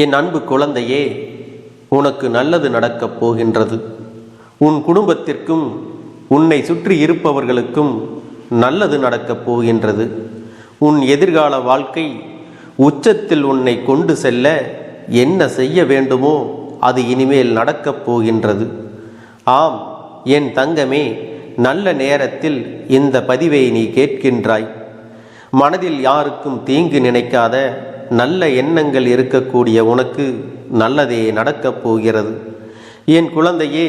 என் அன்பு குழந்தையே உனக்கு நல்லது நடக்கப் போகின்றது. உன் குடும்பத்திற்கும் உன்னை சுற்றி இருப்பவர்களுக்கும் நல்லது நடக்கப் போகின்றது. உன் எதிர்கால வாழ்க்கை உச்சத்தில் உன்னை கொண்டு செல்ல என்ன செய்ய வேண்டுமோ அது இனிமேல் நடக்கப் போகின்றது. ஆம் என் தங்கமே நல்ல நேரத்தில் இந்த பதிவை நீ கேட்கின்றாய். மனதில் யாருக்கும் தீங்கு நினைக்காத நல்ல எண்ணங்கள் இருக்கக்கூடிய உனக்கு நல்லதே நடக்கப் போகிறது. என் குழந்தையே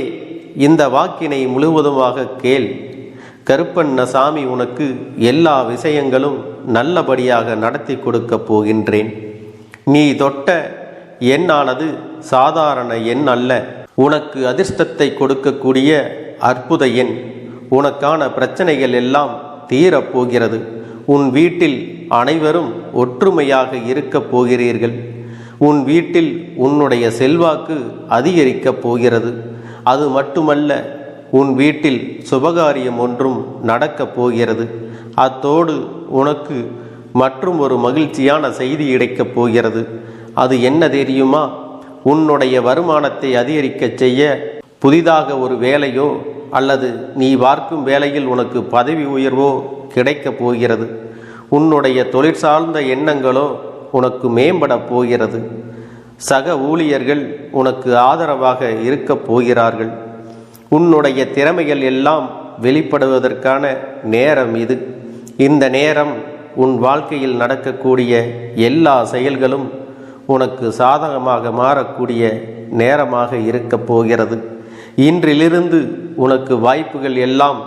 இந்த வாக்கினை முழுவதுமாக கேள். கருப்பண்ண சாமி உனக்கு எல்லா விஷயங்களும் நல்லபடியாக நடத்தி கொடுக்கப் போகின்றேன். நீ தொட்ட எண்ணானது சாதாரண எண் அல்ல. உனக்கு அதிர்ஷ்டத்தை கொடுக்கக்கூடிய அற்புத எண். உனக்கான பிரச்சனைகள் எல்லாம் தீரப்போகிறது உன் வீட்டில் அனைவரும் ஒற்றுமையாக இருக்கப் போகிறீர்கள். உன் வீட்டில் உன்னுடைய செல்வாக்கு அதிகரிக்கப் போகிறது. அது மட்டுமல்ல உன் வீட்டில் சுபகாரியம் ஒன்றும் நடக்கப் போகிறது. அத்தோடு உனக்கு மற்றும் ஒரு மகிழ்ச்சியான செய்தி கிடைக்கப் போகிறது. அது என்ன தெரியுமா? உன்னுடைய வருமானத்தை அதிகரிக்கச் செய்ய புதிதாக ஒரு வேலையோ அல்லது நீ பார்க்கும் வேலையில் உனக்கு பதவி உயர்வோ கிடைக்கப் போகிறது. உன்னுடைய தொழிற்சார்ந்த எண்ணங்களோ உனக்கு மேம்படப் போகிறது. சக ஊழியர்கள் உனக்கு ஆதரவாக இருக்கப் போகிறார்கள். உன்னுடைய திறமைகள் எல்லாம் வெளிப்படுவதற்கான நேரம் இது. இந்த நேரம் உன் வாழ்க்கையில் நடக்கக்கூடிய எல்லா செயல்களும் உனக்கு சாதகமாக மாறக்கூடிய நேரமாக இருக்கப் போகிறது. இன்றிலிருந்து உனக்கு வாய்ப்புகள் எல்லாம்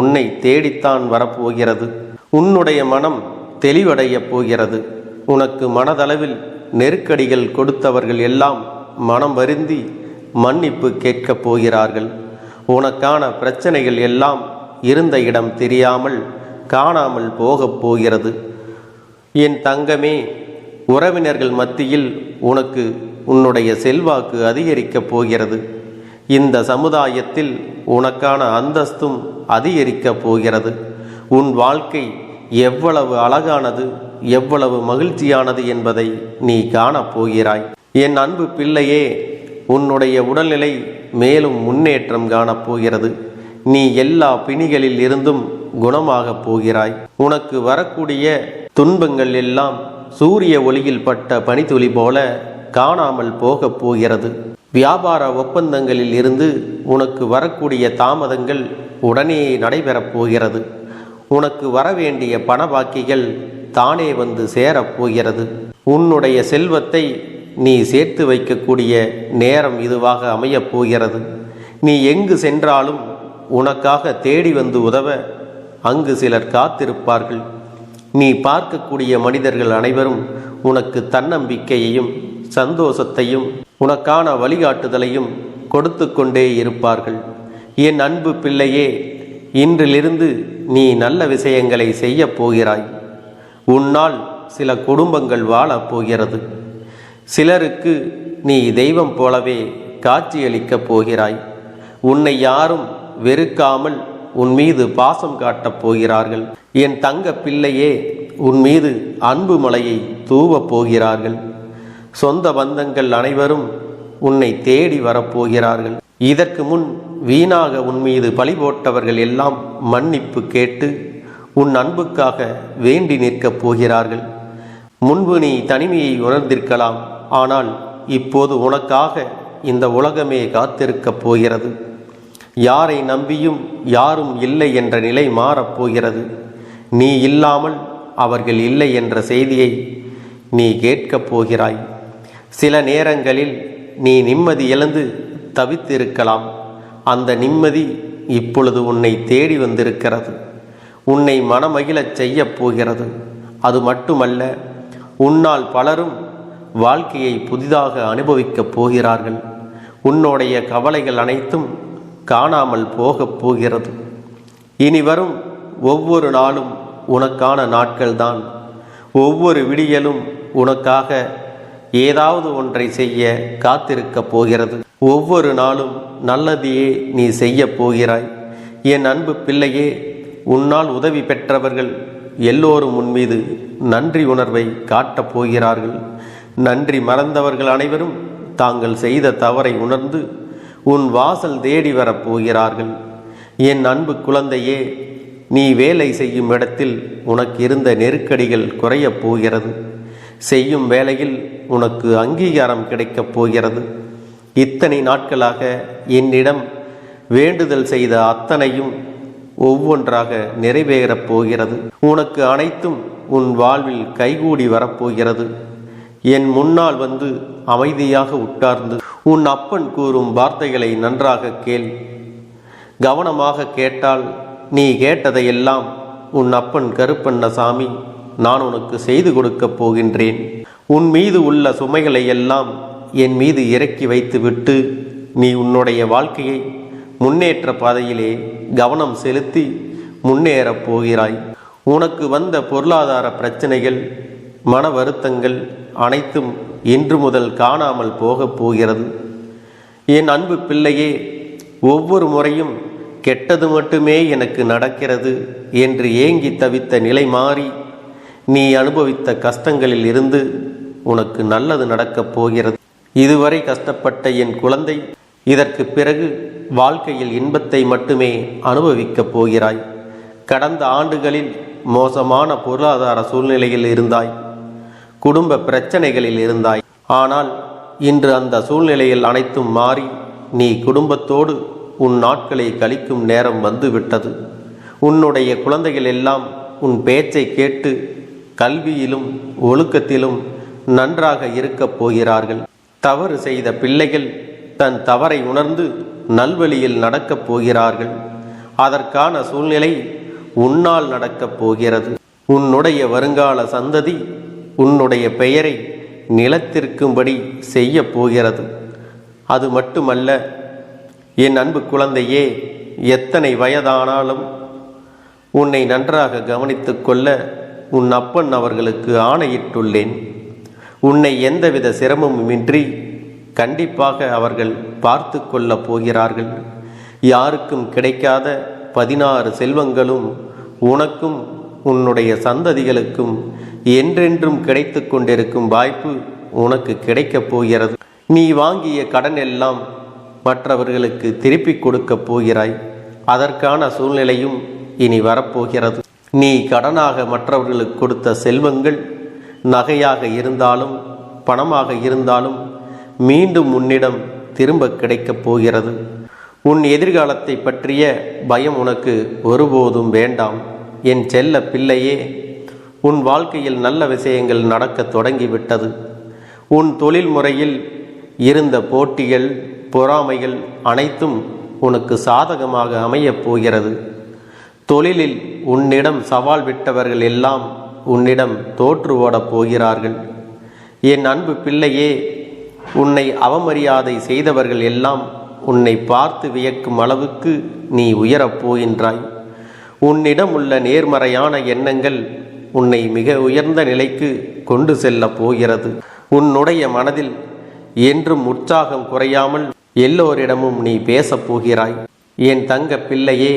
உன்னை தேடித்தான் வரப்போகிறது உன்னுடைய மனம் தெளிவடையப் போகிறது. உனக்கு மனதளவில் நெருக்கடிகள் கொடுத்தவர்கள் எல்லாம் மனம் வருந்தி மன்னிப்பு கேட்கப் போகிறார்கள். உனக்கான பிரச்சனைகள் எல்லாம் இருந்த இடம் தெரியாமல் காணாமல் போகப் போகிறது. என் தங்கமே உறவினர்கள் மத்தியில் உனக்கு உன்னுடைய செல்வாக்கு அதிகரிக்கப் போகிறது. இந்த சமுதாயத்தில் உனக்கான அந்தஸ்தும் அதிகரிக்கப் போகிறது. உன் வாழ்க்கை எவ்வளவு அழகானது எவ்வளவு மகிழ்ச்சியானது என்பதை நீ காணப் போகிறாய். என் அன்பு பிள்ளையே உன்னுடைய உடல்நிலை மேலும் முன்னேற்றம் காணப் போகிறது. நீ எல்லா பிணிகளில் இருந்தும் குணமாகப் போகிறாய். உனக்கு வரக்கூடிய துன்பங்கள் எல்லாம் சூரிய ஒளியில் பட்ட பனித்துளி போல காணாமல் போகப் போகிறது. வியாபார ஒப்பந்தங்களில் இருந்து உனக்கு வரக்கூடிய தாமதங்கள் உடனே நடைபெறப் போகிறது. உனக்கு வரவேண்டிய பண பாக்கிகள் தானே வந்து சேரப் போகிறது உன்னுடைய செல்வத்தை நீ சேர்த்து வைக்கக்கூடிய நேரம் இதுவாக அமையப் போகிறது நீ எங்கு சென்றாலும் உனக்காக தேடி வந்து உதவ அங்கு சிலர் காத்திருப்பார்கள். நீ பார்க்கக்கூடிய மனிதர்கள் அனைவரும் உனக்கு தன்னம்பிக்கையையும் சந்தோஷத்தையும் உனக்கான வழிகாட்டுதலையும் கொடுத்து கொண்டே இருப்பார்கள். என் அன்பு பிள்ளையே இன்றிலிருந்து நீ நல்ல விஷயங்களை செய்யப் போகிறாய். உன்னால் சில குடும்பங்கள் வாழப் போகிறது. சிலருக்கு நீ தெய்வம் போலவே காட்சியளிக்கப் போகிறாய். உன்னை யாரும் வெறுக்காமல் உன் மீது பாசம் காட்டப் போகிறார்கள். என் தங்க பிள்ளையே உன் மீது அன்பு மலையை தூவப் போகிறார்கள். சொந்த பந்தங்கள் அனைவரும் உன்னை தேடி வரப்போகிறார்கள் இதற்கு முன் வீணாக உன் மீது பழி போட்டவர்கள் எல்லாம் மன்னிப்பு கேட்டு உன் அன்புக்காக வேண்டி நிற்கப் போகிறார்கள். முன்பு நீ தனிமையை உணர்ந்திருக்கலாம் ஆனால் இப்போது உனக்காக இந்த உலகமே காத்திருக்கப் போகிறது. யாரை நம்பியும் யாரும் இல்லை என்ற நிலை மாறப்போகிறது நீ இல்லாமல் அவர்கள் இல்லை என்ற செய்தியை நீ கேட்கப் போகிறாய். சில நேரங்களில் நீ நிம்மதி இழந்து தவித்திருக்கலாம். அந்த நிம்மதி இப்பொழுது உன்னை தேடி வந்திருக்கிறது. உன்னை மனமகிழச் செய்யப் போகிறது. அது மட்டுமல்ல உன்னால் பலரும் வாழ்க்கையை புதிதாக அனுபவிக்கப் போகிறார்கள். உன்னுடைய கவலைகள் அனைத்தும் காணாமல் போகப் போகிறது. இனி வரும் ஒவ்வொரு நாளும் உனக்கான நாட்கள்தான். ஒவ்வொரு விடியலும் உனக்காக ஏதாவது ஒன்றை செய்ய காத்திருக்கப் போகிறது. ஒவ்வொரு நாளும் நல்லதையே நீ செய்ய போகிறாய். என் அன்பு பிள்ளையே உன்னால் உதவி பெற்றவர்கள் எல்லோரும் உன் மீது நன்றி உணர்வை காட்டப் போகிறார்கள். நன்றி மறந்தவர்கள் அனைவரும் தாங்கள் செய்த தவறை உணர்ந்து உன் வாசல் தேடி வரப் போகிறார்கள். என் அன்பு குழந்தையே நீ வேலை செய்யும் இடத்தில் உனக்கு இருந்த நெருக்கடிகள் குறையப் போகிறது. செய்யும் வேலையில் உனக்கு அங்கீகாரம் கிடைக்கப் போகிறது. இத்தனை நாட்களாக என்னிடம் வேண்டுதல் செய்த அத்தனையும் ஒவ்வொன்றாக நிறைவேறப் போகிறது. உனக்கு அனைத்தும் உன் வாழ்வில் கைகூடி வரப்போகிறது என் முன்னால் வந்து அமைதியாக உட்கார்ந்து உன் அப்பன் கூறும் வார்த்தைகளை நன்றாக கேள். கவனமாக கேட்டால் நீ கேட்டதையெல்லாம் உன் அப்பன் கருப்பண்ணசாமி நான் உனக்கு செய்து கொடுக்கப் போகின்றேன். உன் மீது உள்ள சுமைகளை எல்லாம் என் மீது இறக்கி வைத்துவிட்டு நீ உன்னுடைய வாழ்க்கையை முன்னேற்ற பாதையிலே கவனம் செலுத்தி முன்னேறப் போகிறாய். உனக்கு வந்த பொருளாதார பிரச்சனைகள் மன வருத்தங்கள் அனைத்தும் இன்று முதல் காணாமல் போகப் போகிறது. என் அன்பு பிள்ளையே ஒவ்வொரு முறையும் கெட்டது மட்டுமே எனக்கு நடக்கிறது என்று ஏங்கி தவித்த நிலை மாறி நீ அனுபவித்த கஷ்டங்களில் இருந்து உனக்கு நல்லது நடக்கப் போகிறது. இதுவரை கஷ்டப்பட்ட என் குழந்தை இதற்கு பிறகு வாழ்க்கையில் இன்பத்தை மட்டுமே அனுபவிக்கப் போகிறாய். கடந்த ஆண்டுகளில் மோசமான பொருளாதார சூழ்நிலையில் இருந்தாய். குடும்ப பிரச்சனைகளில் இருந்தாய். ஆனால் இன்று அந்த சூழ்நிலையில் அனைத்தும் மாறி நீ குடும்பத்தோடு உன் நாட்களை கழிக்கும் நேரம் வந்துவிட்டது. உன்னுடைய குழந்தைகள் எல்லாம் உன் பேச்சை கேட்டு கல்வியிலும் ஒழுக்கத்திலும் நன்றாக இருக்கப் போகிறார்கள். தவறு செய்த பிள்ளைகள் தன் தவறை உணர்ந்து நல்வழியில் நடக்கப் போகிறார்கள். அதற்கான சூழ்நிலை உன்னால் நடக்கப் போகிறது. உன்னுடைய வருங்கால சந்ததி உன்னுடைய பெயரை நிலத்திற்கும்படி செய்ய போகிறது. அது மட்டுமல்ல என் அன்பு குழந்தையே எத்தனை வயதானாலும் உன்னை நன்றாக கவனித்துக்கொள்ள உன் அப்பன் அவர்களுக்கு ஆணையிட்டுள்ளேன். உன்னை எந்தவித சிரமமுமின்றி கண்டிப்பாக அவர்கள் பார்த்து கொள்ளப் போகிறார்கள். யாருக்கும் கிடைக்காத பதினாறு செல்வங்களும் உனக்கும் உன்னுடைய சந்ததிகளுக்கும் என்றென்றும் கிடைத்து கொண்டிருக்கும் வாய்ப்பு உனக்கு கிடைக்கப் போகிறது. நீ வாங்கிய கடன் எல்லாம் மற்றவர்களுக்கு திருப்பி கொடுக்கப் போகிறாய். அதற்கான சூழ்நிலையும் இனி வரப்போகிறது. நீ கடனாக மற்றவர்களுக்கு கொடுத்த செல்வங்கள் நகையாக இருந்தாலும் பணமாக இருந்தாலும் மீண்டும் உன்னிடம் திரும்ப கிடைக்கப் போகிறது. உன் எதிர்காலத்தை பற்றிய பயம் உனக்கு ஒருபோதும் வேண்டாம். என் செல்ல பிள்ளையே உன் வாழ்க்கையில் நல்ல விஷயங்கள் நடக்கத் தொடங்கிவிட்டது. உன் தொழில் முறையில் இருந்த போட்டிகள் பொறாமைகள் அனைத்தும் உனக்கு சாதகமாக அமையப் போகிறது. தொழிலில் உன்னிடம் சவால் விட்டவர்கள் எல்லாம் உன்னிடம் தோற்று ஓடப் போகிறார்கள். என் அன்பு பிள்ளையே உன்னை அவமரியாதை செய்தவர்கள் எல்லாம் உன்னை பார்த்து வியக்கும் அளவுக்கு நீ உயரப் போகின்றாய். உன்னிடம் உள்ள நேர்மறையான எண்ணங்கள் உன்னை மிக உயர்ந்த நிலைக்கு கொண்டு செல்லப் போகிறது. உன்னுடைய மனதில் என்றும் உற்சாகம் குறையாமல் எல்லோரிடமும் நீ பேசப் போகிறாய். என் தங்க பிள்ளையே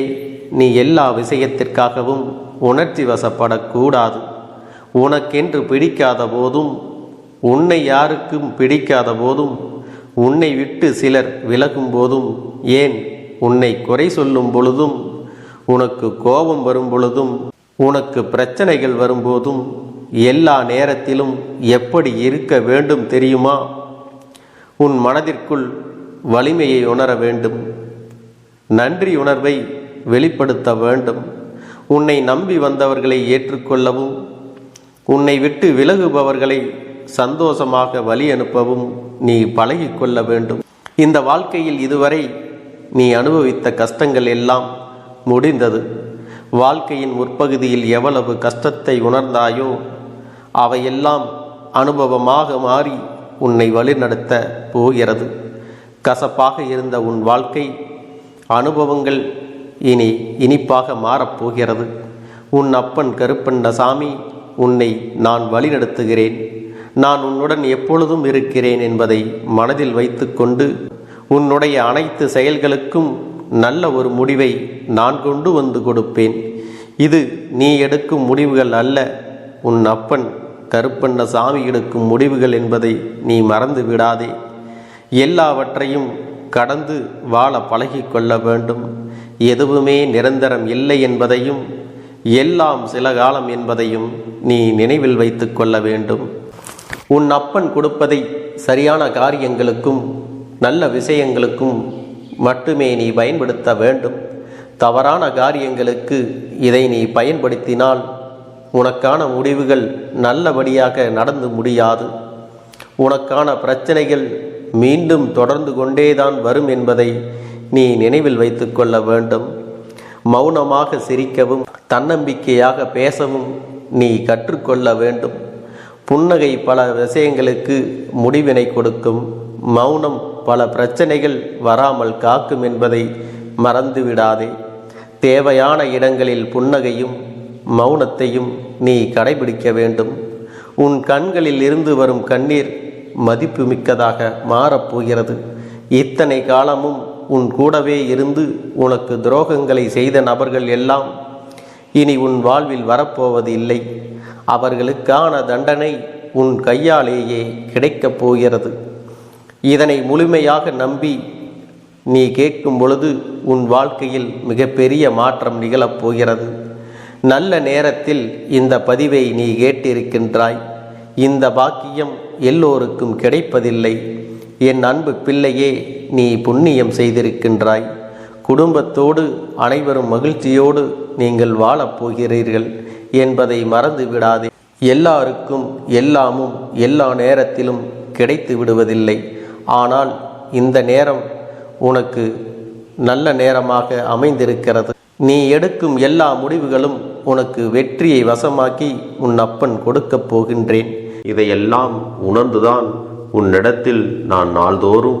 நீ எல்லா விஷயத்திற்காகவும் உணர்ச்சி வசப்படக்கூடாது உனக்கென்று பிடிக்காத போதும் உன்னை யாருக்கும் பிடிக்காத போதும் உன்னை விட்டு சிலர் விலகும் போதும் ஏன் உன்னை குறை சொல்லும் பொழுதும் உனக்கு கோபம் வரும் பொழுதும் உனக்கு பிரச்சனைகள் வரும்போதும் எல்லா நேரத்திலும் எப்படி இருக்க வேண்டும் தெரியுமா? உன் மனதிற்குள் வலிமையை உணர வேண்டும். நன்றி உணர்வை வெளிப்படுத்த வேண்டும். உன்னை நம்பி வந்தவர்களை ஏற்றுக்கொள்ளவும் உன்னை விட்டு விலகுபவர்களை சந்தோஷமாக வழி அனுப்பவும் நீ பழகிக்கொள்ள வேண்டும். இந்த வாழ்க்கையில் இதுவரை நீ அனுபவித்த கஷ்டங்கள் எல்லாம் முடிந்தது. வாழ்க்கையின் முற்பகுதியில் எவ்வளவு கஷ்டத்தை உணர்ந்தாயோ அவையெல்லாம் அனுபவமாக மாறி உன்னை வழிநடத்த போகிறது. கசப்பாக இருந்த உன் வாழ்க்கை அனுபவங்கள் இனி இனிப்பாக மாறப்போகிறது உன் அப்பன் கருப்பண்ணசாமி உன்னை நான் வழிநடத்துகிறேன். நான் உன்னுடன் எப்பொழுதும் இருக்கிறேன் என்பதை மனதில் வைத்துக்கொண்டு உன்னுடைய அனைத்து செயல்களுக்கும் நல்ல ஒரு முடிவை நான் கொண்டு வந்து கொடுப்பேன். இது நீ எடுக்கும் முடிவுகள் அல்ல. உன் அப்பன் கருப்பண்ண சாமி எடுக்கும் முடிவுகள் என்பதை நீ மறந்து விடாதே. எல்லாவற்றையும் கடந்து வாழ பழகிக்கொள்ள வேண்டும். எதுவுமே நிரந்தரம் இல்லை என்பதையும் எல்லாம் சில காலம் என்பதையும் நீ நினைவில் வைத்து கொள்ள வேண்டும். உன் அப்பன் கொடுப்பதை சரியான காரியங்களுக்கும் நல்ல விஷயங்களுக்கும் மட்டுமே நீ பயன்படுத்த வேண்டும். தவறான காரியங்களுக்கு இதை நீ பயன்படுத்தினால் உனக்கான முடிவுகள் நல்லபடியாக நடந்து முடியாது. உனக்கான பிரச்சனைகள் மீண்டும் தொடர்ந்து கொண்டேதான் வரும் என்பதை நீ நினைவில் வைத்துக்கொள்ள வேண்டும். மௌனமாக சிரிக்கவும் தன்னம்பிக்கையாக பேசவும் நீ கற்றுக்கொள்ள வேண்டும். புன்னகை பல விஷயங்களுக்கு முடிவினை கொடுக்கும். மௌனம் பல பிரச்சனைகள் வராமல் காக்கும் என்பதை மறந்துவிடாதே. தேவையான இடங்களில் புன்னகையும் மௌனத்தையும் நீ கடைபிடிக்க வேண்டும். உன் கண்களில் இருந்து வரும் கண்ணீர் மதிப்புமிக்கதாக மாறப்போகிறது. இத்தனை காலமும் உன் கூடவே இருந்து உனக்கு துரோகங்களை செய்த நபர்கள் எல்லாம் இனி உன் வாழ்வில் வரப்போவது இல்லை. அவர்களுக்கான தண்டனை உன் கையாலேயே கிடைக்கப் போகிறது. இதனை முழுமையாக நம்பி நீ கேட்கும் பொழுது உன் வாழ்க்கையில் மிகப்பெரிய மாற்றம் நிகழப் போகிறது. நல்ல நேரத்தில் இந்த பதிவை நீ கேட்டிருக்கின்றாய். இந்த பாக்கியம் எல்லோருக்கும் கிடைப்பதில்லை. என் அன்பு பிள்ளையே நீ புண்ணியம் செய்திருக்கின்றாய். குடும்பத்தோடு அனைவரும் மகிழ்ச்சியோடு நீங்கள் வாழப் போகிறீர்கள் என்பதை மறந்து விடாதே எல்லாருக்கும் எல்லாமும் எல்லா நேரத்திலும் கிடைத்து விடுவதில்லை. ஆனால் இந்த நேரம் உனக்கு நல்ல நேரமாக அமைந்திருக்கிறது. நீ எடுக்கும் எல்லா முடிவுகளும் உனக்கு வெற்றியை வசமாக்கி உன் அப்பன் கொடுக்கப் போகின்றேன். இதையெல்லாம் உணர்ந்துதான் உன்னிடத்தில் நான் நாள்தோறும்